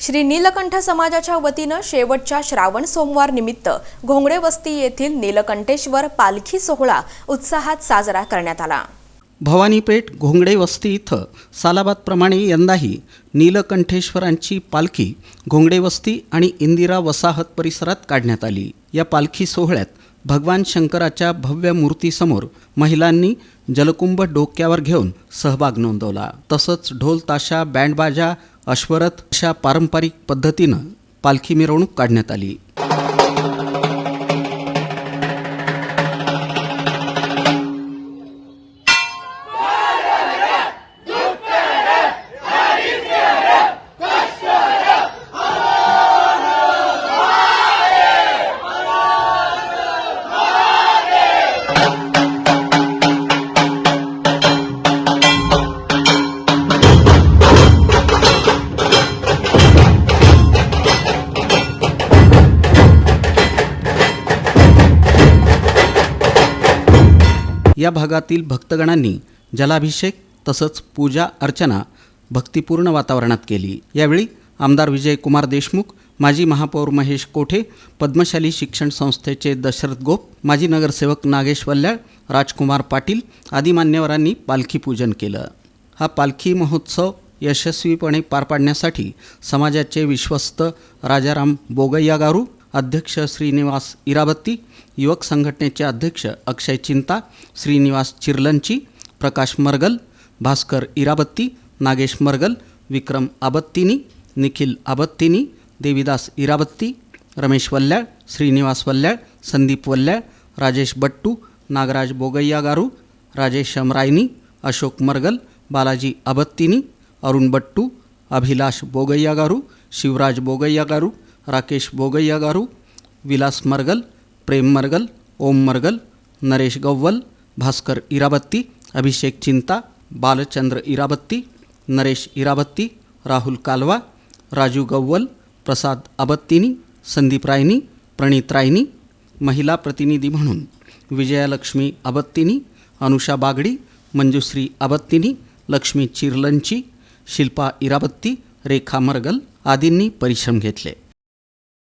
श्री नीलकंठ समाजाच्या वतीनं शेवटच्या श्रावण सोमवार निमित्त घोंगडे वस्ती येथील नीलकंठेश्वर पालखी सोहळा उत्साहात साजरा करण्यात आला. भवानीपेठ घोंगडे वस्ती इथं सालाबादप्रमाणे यंदाही नीलकंठेश्वरांची पालखी घोंगडे वस्ती आणि इंदिरा वसाहत परिसरात काढण्यात आली. या पालखी सोहळ्यात भगवान शंकराच्या भव्य मूर्तीसमोर महिलांनी जलकुंभ डोक्यावर घेऊन सहभाग नोंदवला. तसंच ढोल ताशा बँडबाजा अश्वरथ अशा पारंपरिक पद्धतीनं पालखी मिरवणूक काढण्यात आली. या भागातील भक्तगणांनी जलाभिषेक तसंच पूजा अर्चना भक्तिपूर्ण वातावरणात केली. यावेळी आमदार विजयकुमार देशमुख माजी महापौर महेश कोठे पद्मशाली शिक्षण संस्थेचे दशरथ गोप माजी नगरसेवक नागेश वल्ल्याळ राजकुमार पाटील आदी मान्यवरांनी पालखी पूजन केलं. हा पालखी महोत्सव यशस्वीपणे पार पाडण्यासाठी समाजाचे विश्वस्त राजाराम बोगैया गारू अध्यक्ष श्रीनिवास इराबत्ती युवक संघटनेचे अध्यक्ष अक्षय चिंता श्रीनिवास चिरलंची प्रकाश मरगल भास्कर इराबत्ती नागेश मरगल विक्रम आबत्तिनी निखिल आबत्तिनी देविदास इराबत्ती रमेश वल्ल्याळ श्रीनिवास वल्ल्याळ संदीप वल्ल्याळ राजेश बट्टू नागराज बोगैया गारू राजेश अमरायनी अशोक मरगल बालाजी आबत्तीनी अरुण बट्टू अभिलाष बोगैया गारू शिवराज बोगैया गारू राकेश बोगैया गारू विलास मरगल प्रेम मरगल ओम मरगल नरेश गव्वल भास्कर इराबत्ती अभिषेक चिंता बालचंद्र इराबत्ती नरेश इराबत्ती राहुल कालवा राजू गव्वल प्रसाद अबत्तीनी संदीप रायनी प्रणीत रायनी महिला प्रतिनिधी म्हणून विजयालक्ष्मी अबत्तीनी अनुषा बागडी मंजुश्री अबत्तिनी लक्ष्मी चिरलंची शिल्पा इराबत्ती रेखा मरगल आदींनी परिश्रम घेतले